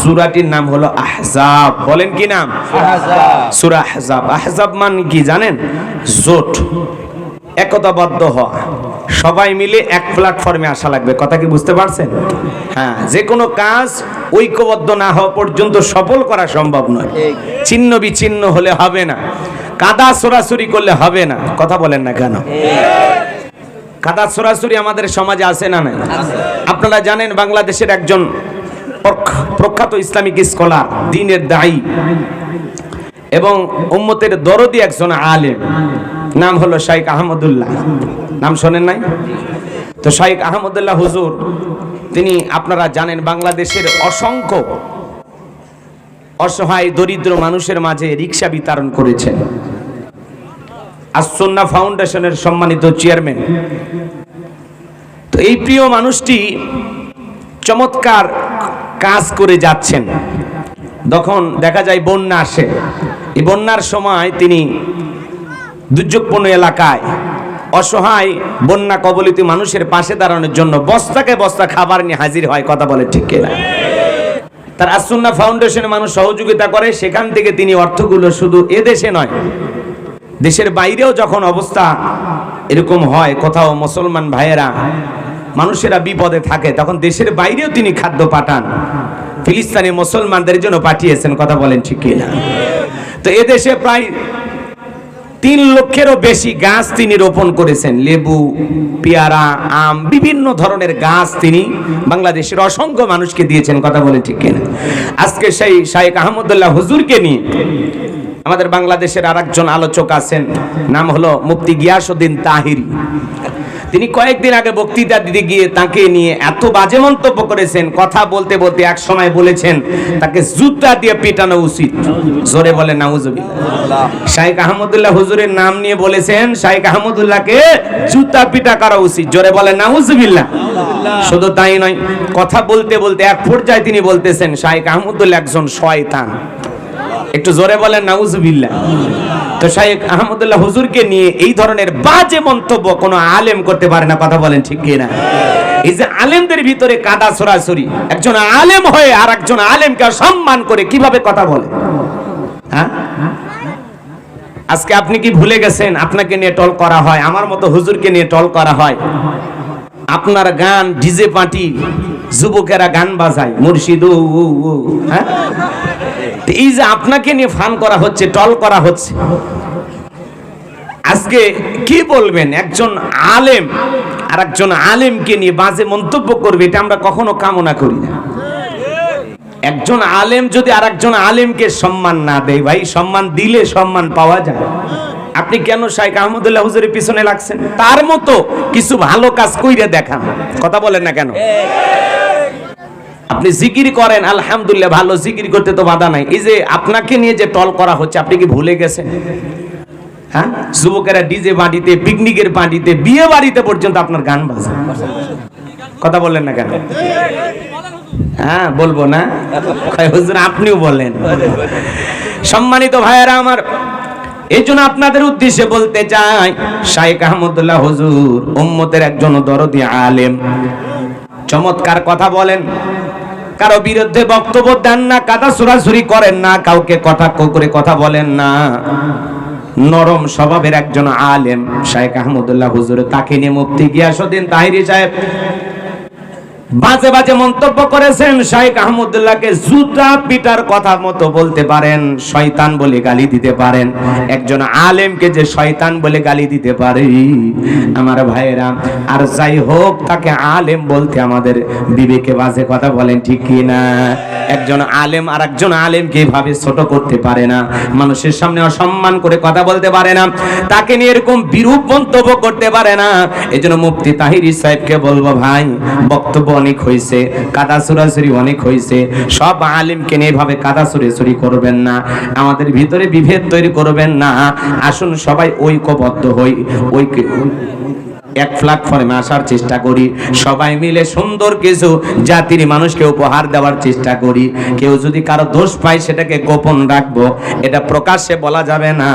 সূরাটির নাম হলো আহজাব। বলেন কি নাম? সূরা আহজাব। আহজাব মানে কি জানেন? জোট। একতাবদ্ধ হওয়া। সবাই মিলে এক প্ল্যাটফর্মে আসা লাগবে। কথা কি বুঝতে পারছেন? হ্যাঁ যে কোনো কাজ ঐক্যবদ্ধ না হওয়া পর্যন্ত সফল করা সম্ভব নয়। ছিন্ন বিচ্ছিন্ন হলে হবে না। কাদা সরাসরি করলে হবে না। কথা বলেন না কেন? কাদা সরাসরি আমাদের সমাজে আছে না নাই? আপনারা জানেন বাংলাদেশের একজন প্রখ্যাত ইসলামিক স্কলার দিনের দায়ী। এবং উম্মতের দরদি একজন আলেম। নাম হলো শাইখ আহমদুল্লাহ। নাম শোনেন নাই? তো শাইখ আহমদুল্লাহ হুজুর, তিনি আপনারা জানেন বাংলাদেশের অসংখ্য অসহায় দরিদ্র মানুষের মাঝে রিক্সা বিতরণ করেছেন। আসন্না ফাউন্ডেশনের সম্মানিত চেয়ারম্যান। তো এই প্রিয় মানুষটি চমৎকার কাজ করে যাচ্ছেন। তখন দেখা যায় বন্যা আসে। এই বন্যার সময় তিনি দুর্যোগপূর্ণ এলাকায় অসহায় বন্যা কবলিত মানুষের পাশে দাঁড়ানোর জন্য বস্তাকে বস্তা খাবার নিয়ে হাজির হয়, কথা বলে ঠিক কিনা। তার আসুন্না ফাউন্ডেশনে মানুষ সহযোগিতা করে, সেখান থেকে তিনি অর্থগুলো শুধু এ দেশে নয়, দেশের বাইরেও যখন অবস্থা এরকম হয়, কোথাও মুসলমান ভাইয়েরা মানুষেরা বিপদে থাকে, তখন দেশের বাইরেও তিনি খাদ্য পাঠান। ফিলিস্তিনি মুসলমানদের জন্য পাঠিয়েছেন, কথা বলেন ঠিক কিনা? তো এদেশে প্রায় তিন লক্ষেরও বেশি গাছ তিনি রোপণ করেছেন। লেবু, পেয়ারা, আম, বিভিন্ন ধরনের গাছ তিনি বাংলাদেশের অসংখ্য মানুষকে দিয়েছেন, কথা বলে ঠিক কিনা? আজকে সেই শাহেক আহমদুল্লাহ হুজুরকে নিয়ে আমাদের বাংলাদেশের আর একজন আলোচক আছেন, নাম হলো মুফতি গিয়াসউদ্দিন তাহিরি। তিনি কয়েকদিন আগে বক্তৃতা দিতে গিয়ে তাকে নিয়ে এত বাজে মন্তব্য করেছেন কথা বলতে বলতে এক সময় বলেছেন তাকে জুতা দিয়ে পিটানো উচিত। জোরে বলে নাউজুবিল্লাহ। শাইখ আহমদুল্লাহ হুজুরের নাম নিয়ে বলেছেন শাইখ আহমদুল্লাহকে জুতা পিটা করা উচিত। জোরে বলে নাউজুবিল্লাহ। শুধু তাই নয় কথা বলতে বলতে এক পর্যায়ে তিনি বলতেছেন শাইখ আহমদুল্লাহ একজন শয়তান। একটু জোরে বলেন, নাউজুবিল্লাহ। তো শাইখ আহমদুল্লাহ হুজুরকে নিয়ে এই ধরনের বাজে মন্তব্য কোনো আলেম করতে পারে না, কথা বলেন ঠিক এই যে আলেমদের ভিতরে কাদা সরাসরি একজন আলেম হয়ে আর একজন আলেমকে সম্মান করে কীভাবে কথা বলে? হ্যাঁ? আজকে আপনি কি ভুলে গেছেন? আপনাকে নিয়ে টল করা হয়, আমার মতো হুজুরকে নিয়ে টল করা হয়। আপনার গান ডিজে পার্টি, যুবকেরা গান বাজায়, মুর্শিদ হ্যাঁ? এই যে আপনাকে নিয়ে ফান করা হচ্ছে, টল করা হচ্ছে। আজকে কি বলবেন? একজন আলেম আর একজন আলেমকে নিয়ে বাজে মন্তব্য করবে, এটা আমরা কখনো কামনা করি না। একজন আলেম যদি আর একজন আলেমকে সম্মান না দেয়, ভাই, সম্মান দিলে সম্মান পাওয়া যায়। আপনি কেন শাইখ আহমদুল্লাহ হুজুরের পিছনে লাগছেন? তার মতো কিছু ভালো কাজ কইরে দেখান। কথা বলেন না কেন? আপনি জিকির করেন, আলহামদুলিল্লাহ, ভালো জিকির করতে তো বাধা নাই। এই যে আপনাকে নিয়ে যে টল করা হচ্ছে, আপনি কি ভুলে গেছেন? হ্যাঁ? যুবকেরা ডিজে বাড়িতে পিকনিকের বাড়িতে বিয়ে বাড়িতে পর্যন্ত আপনার গান বাজে। কথা বললেন না কেন? হ্যাঁ বলব না। আপনিও বলেন। সম্মানিত ভাইয়েরা আমার, এই জন্য আপনাদের উদ্দেশ্যে বলতে চাই শাইখ আহমদুল্লাহ হুজুর, উম্মতের একজন দরদি আলেম। চমৎকার কথা বলেন। কারও বিরুদ্ধে বক্তব্য দেন না, কাদা সুরাসুরি করেন না, কাউকে কটাক্ষ করে কথা বলেন না। নরম স্বভাবের একজন আলেম শাইখ আহমদুল্লাহ হুজুর, তাকে নিয়ে মুফতি গিয়াসুদ্দিন তাহিরি সাহেব বাজে বাজে মন্তব্য করেছেন শাইখ আহমদুল্লাহকে জুতা পিটার কথা মতো বলতে পারেন, শয়তান বলে গালি দিতে পারেন। একজন আলেমকে যে শয়তান বলে গালি দিতে পারে, আমার ভাইয়েরা, আর যাই হোক, তাকে আলেম বলতে আমাদের বিবেকে বাজে কথা বলেন, ঠিক কি না? একজন আলেম আর একজন আলেমকে এভাবে ছোট করতে পারে না। মানুষের সামনে অসম্মান করে কথা বলতে পারে না। তাকে নিয়ে এরকম বিরূপ মন্তব্য করতে পারে না। এজন্য মুফতি তাহিরি সাহেবকে বলব, ভাই, বক্তব্য অনেক হয়েছে, কাদা সুরাসুরি অনেক হয়েছে। সব আলিমকে নিয়ে এভাবে কাদা সুরাসুরি করবেন না। আমাদের ভিতরে বিভেদ তৈরি করবেন না। আসুন সবাই ঐক্যবদ্ধ হই। ঐক্য এক প্ল্যাটফর্মে আসার চেষ্টা করি। সবাই মিলে সুন্দর কিছু জাতির মানুষকে উপহার দেওয়ার চেষ্টা করি। কেউ যদি কারও দোষ পায়, সেটাকে গোপন রাখব। এটা প্রকাশ্যে বলা যাবে না।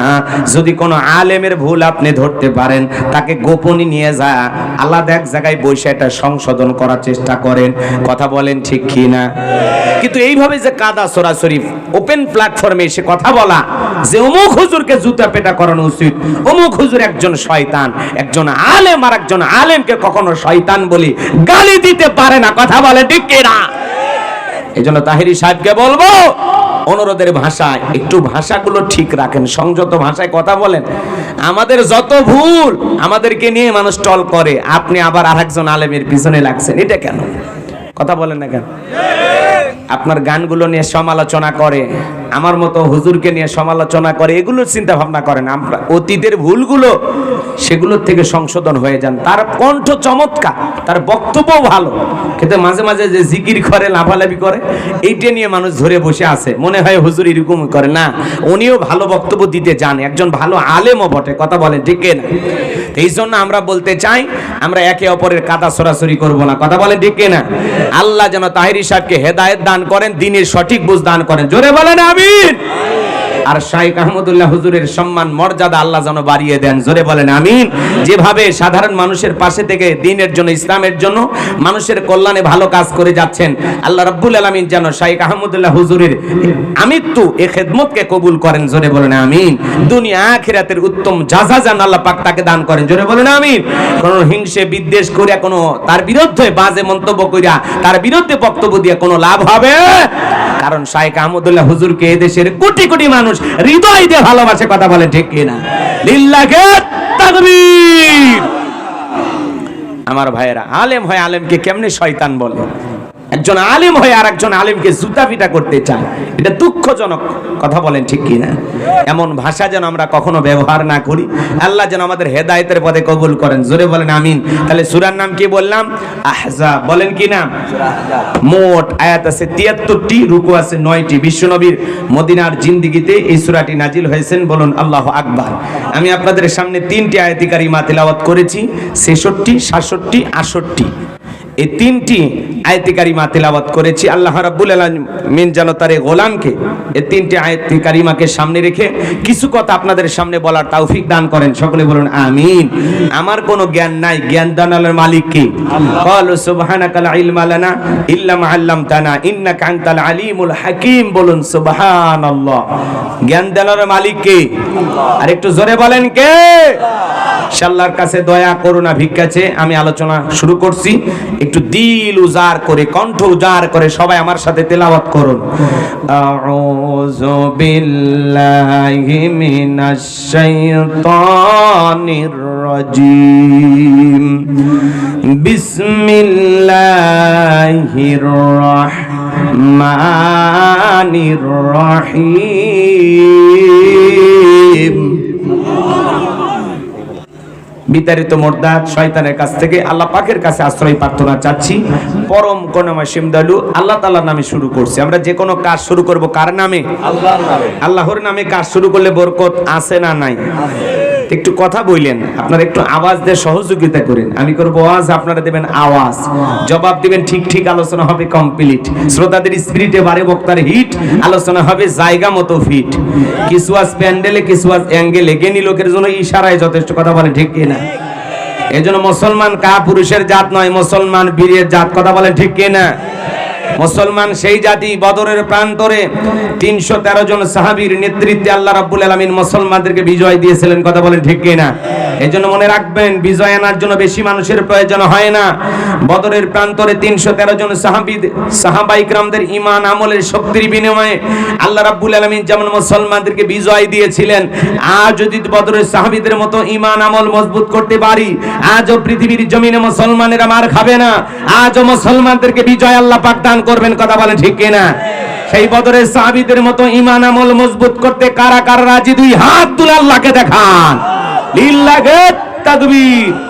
যদি কোনো আলেমের ভুল আপনি ধরতে পারেন, তাকে গোপনই নিয়ে যা। আলাদা এক জায়গায় বসে এটা সংশোধন করার চেষ্টা করেন। কথা বলেন ঠিক কি না কিন্তু এইভাবে যে কাদা সরাসরি ওপেন প্ল্যাটফর্মে এসে কথা বলা, যে অমুক হুজুরকে জুতা পেটা করানো উচিত, অমুক হুজুর একজন শয়তান, একজন আলেম আর একজন আলেমকে কখনো শয়তান বলি গালি দিতে পারে না, কথা বলে, ঠিক না এই জন্য তাহিরি সাহেবকে বলব, অনুরোধের ভাষায়, একটু ভাষাগুলো ঠিক রাখেন, সংযত ভাষায় কথা বলেন। আমাদের যত ভুল আমাদেরকে নিয়ে মানুষ টল করে, আপনি আবার আরেকজন আলেমের পিছনে লাগছেন, এটা কেন? কথা বলেন না কেন? আপনার গানগুলো নিয়ে সমালোচনা করে, আমার মতো হুজুরকে নিয়ে সমালোচনা করে এগুলো চিন্তা ভাবনা করেন। আমরা অতীতের ভুলগুলো সেগুলোর থেকে সংশোধন হয়ে যান। তার কণ্ঠ চমৎকার, তার বক্তব্য ভালো। কিন্তু মাঝে মাঝে যে জিকির করে, লাফালাফি করে, এইটা নিয়ে মানুষ ধরে বসে আছে। মনে হয় হুজুর এরকম করে। না, উনিও ভালো বক্তব্য দিতে যান। একজন ভালো আলেমও বটে, কথা বলেন, ঠিক না এই জন্য আমরা বলতে চাই, আমরা একে অপরের কাদা সরাসরি করব না। কথা বলেন ঠিক না আল্লাহ যেন তাহিরি সাহেবকে হেদায়েত দান করেন, দিনের সঠিক বুঝ দান করেন। জোরে বলেন, আমিন। আর শাইখ আহমদুল্লাহ হুজুরের সম্মান, মর্যাদা আল্লাহ যেন বাড়িয়ে দেন। জোরে বলেন, আমিন। যেভাবে সাধারণ মানুষের পাশে থেকে দিনের জন্য, ইসলামের জন্য মানুষের কল্যাণে ভালো কাজ করে যাচ্ছেন, আল্লাহ রাব্বুল আলামিন যেন শাইখ আহমদুল্লাহ হুজুরের আমৃত্যু এ খেদমতকে কবুল করেন। জোরে বলেন, আমিন। দুনিয়া আখিরাতের উত্তম যাজা জান আল্লাহ পাক তাকে দান করেন। জোরে বলেন, আমিন। কোন হিংসে, বিদ্বেষ করে কোনো তার বিরুদ্ধে বাজে মন্তব্য কইরা, তার বিরুদ্ধে বক্তব্য দিয়ে কোনো লাভ হবে? কারণ শাইখ আহমদুল্লাহ হুজুরকে এদেশের কোটি কোটি মানুষ হৃদয় দিয়ে ভালোবাসে, কথা বলেন ঠিক কিনা? লিল্লাকে তাকবীর। আমার ভাইয়েরা, আলেম হয়, আলেমকে কেমনে শয়তান বলে? একজন আলেম হয়ে আর একজন আলেমকে জুতা পিটা করতে চায়। এটা দুঃখজনক কথা বলেন ঠিক কি না? এমন ভাষা যেন আমরা কখনো ব্যবহার না করি। আল্লাহ যেন আমাদের হেদায়েতের পদে কবুল করেন। জোরে বলেন আমিন। তাহলে সুরার নাম কি বললাম? আহজাব। বলেন কি নাম? মোট আয়াত আছে তিয়াত্তরটি, রুকু আছে নয়টি। বিশ্বনবীর মদিনার জিন্দিগিতে এই সুরাটি নাজিল হয়েছেন বলুন আল্লাহ আকবার। আমি আপনাদের সামনে তিনটি আয়াতিকারী মা তেলাওয়াত করেছি, ছেষট্টি, সাতষট্টি, আটষট্টি। এই তিনটি আয়তিকারী মা তেলাওয়াত করেছি। আল্লাহ রাব্বুল আলামিন যেন তার এই গোলামকে এই তিনটি আয়তিকারী মাকে সামনে রেখে কিছু কথা আপনাদের সামনে বলার তৌফিক দান করেন। সকলে বলুন আমিন। আমার কোনো জ্ঞান নাই। জ্ঞান দানালের মালিক কি? ক্বালু সুবহানাকা লা ইলমা লানা ইল্লা মা আল্লামতানা। ইন্নাকা আনতাল আলিমুল হাকিম। বলুন সুবহানাল্লাহ। জ্ঞান দানালের মালিক কে? আর একটু জোরে বলেন কে? আল্লাহর কাছে দয়া করুণা ভিক্ষাছে আমি আলোচনা শুরু করছি। একটু দিল উজাড় করে কণ্ঠ উজাড় করে সবাই আমার সাথে তেলাওয়াত করুন। আউযু বিল্লাহি বিতাড়িত মোরদাদ শয়তানের কাছ থেকে আল্লাহ পাকের কাছে আশ্রয় প্রার্থনা চাচ্ছি। পরম করুণাময় সিমদালু আল্লাহ তাআলার নামে শুরু করছি। আমরা যে কোনো কাজ শুরু করব কার নামে? আল্লাহর নামে। আল্লাহর নামে কাজ শুরু করলে বরকত আছে না নাই? একটু কথা বললেন আপনারা একটু আওয়াজ দিয়ে সহযোগিতা করেন। আমি করব আওয়াজ, আপনারা দেবেন আওয়াজ। জবাব দিবেন, ঠিক ঠিক, আলোচনা হবে কমপ্লিট শ্রোতাদের স্পিরিটে বারে বক্তার হিট আলোচনা হবে জায়গা মতো ফিট কিছু আজ প্যান্ডেলে, কিছু আজ অ্যাঙ্গেলে জ্ঞানী লোকের জন্য ইশারায় যথেষ্ট কথা বলে, ঠিক কিনা? এই জন্য মুসলমান কা পুরুষের জাত নয়, মুসলমান বীরের জাত, কথা বলে, ঠিক কিনা? মুসলমান সেই জাতি বদরের প্রান্তরে তিনশো তেরো জন সাহাবির নেতৃত্বে আল্লাহ রাব্বুল আলমিন মুসলমানদেরকে বিজয় দিয়েছিলেন। কথা বলেন ঠিক কিনা? এই জন্য মনে রাখবেন, বিজয় আনার জন্য বেশি মানুষের প্রয়োজন হয় না। বদরের প্রান্তরে তিনশো তেরো জন সাহাবী সাহাবা ইকরামদের ইমান আমলের শক্তির বিনিময়ে আল্লাহ রাব্বুল আলামিন যেমন মুসলমানদেরকে বিজয় দিয়েছিলেন আজ যদি বদরের সাহাবীদের মতো ইমান আমল মজবুত করতে পারি, আজও পৃথিবীর জমিনে মুসলমানেরা মার খাবে না, আজও মুসলমানদেরকে বিজয় আল্লাহ পাক করবেন, কথা বলে ঠিক কিনা? সেই বদরের সাহাবীদের মতো ইমান আমল মজবুত করতে কারা কারা রাজি? দুই হাত তুলে আল্লাহকে দেখান। লিল্লাহে তাকবীর